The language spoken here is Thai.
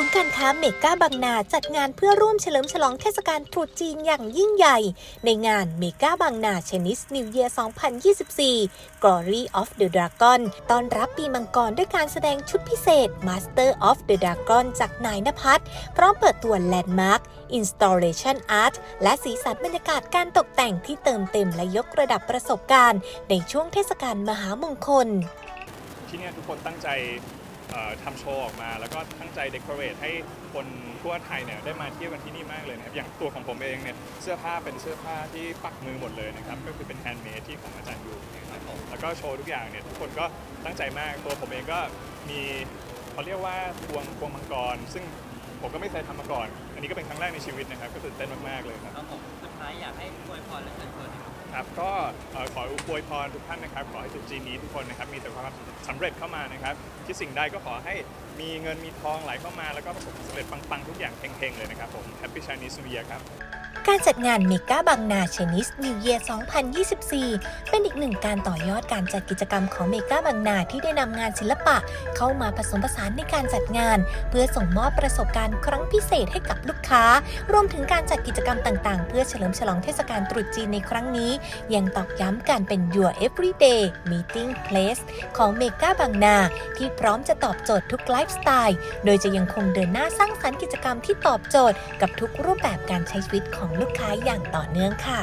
ศูนย์การค้าเมกาบางนาจัดงานเพื่อร่วมเฉลิมฉลองเทศกาลตรุษจีนอย่างยิ่งใหญ่ ในงานเมกาบางนา Chinese New Year 2024 Glory of the Dragon ต้อนรับปีมังกรด้วยการแสดงชุดพิเศษ Master of the Dragon จากนายนภัสพร้อมเปิดตัว Landmark Installation Art และสีสันบรรยากาศการตกแต่งที่เติมเต็มและยกระดับประสบการณ์ ในช่วงเทศกาลมหามงคล ที่นี่ทุกคนตั้งใจ เอ่อทำโชว์ออกมา แล้วก็ตั้งใจเดคอเรทให้คนทั่วไทยเนี่ยได้มาเที่ยวกันที่นี่มากเลยนะครับอย่างตัวของผมเองเนี่ยเสื้อผ้าเป็นเสื้อผ้าที่ปักมือหมดเลยนะครับก็คือเป็นแฮนด์เมดที่ของอาจารย์ยูนะครับแล้วก็โชว์ทุกอย่างเนี่ยทุกคนก็ตั้งใจมากตัวผมเองก็มีเขาเรียกว่าพวงพวงมังกร ซึ่งผมก็ไม่เคยทำมาก่อน อันนี้ก็เป็นครั้งแรกในชีวิตนะครับก็ตื่นเต้นมากๆเลยครับ ครับผมสุดท้ายอยากให้อวยพรและเชิญชวนนะคับครับก็ขออขออวยพรทุกท่านนะครับขอให้สุดจีนนี้ทุกคนนะครับมีแต่ความสำเร็จเข้ามานะครับที่สิ่งใดก็ขอให้มีเงินมีทองไหลเข้ามาแล้วก็ประสบความสำเร็จปังๆทุกอย่างเพ่งๆเลยนะครับผมแฮปปี้ชานีสุเวียครับการจัดงานเมกาบางนา Chinese New Year 2024 เป็นอีกหนึ่งการต่อยอดการจัดกิจกรรมของเมกาบางนาที่ได้นำงานศิลปะ เข้ามาผสมผสานในการจัดงาน เพื่อส่งมอบประสบการณ์ครั้งพิเศษให้กับลูกค้า รวมถึงการจัดกิจกรรมต่างๆ เพื่อเฉลิมฉลองเทศกาลตรุษจีนในครั้งนี้ ยังตอกย้ำการเป็น Your Everyday Meeting Place ของเมกาบางนา ที่พร้อมจะตอบโจทย์ทุกไลฟ์สไตล์ โดยจะยังคงเดินหน้าสร้างสรรค์กิจกรรมที่ตอบโจทย์กับทุกรูปแบบการใช้ชีวิตของลูกค้าอย่างต่อเนื่องค่ะ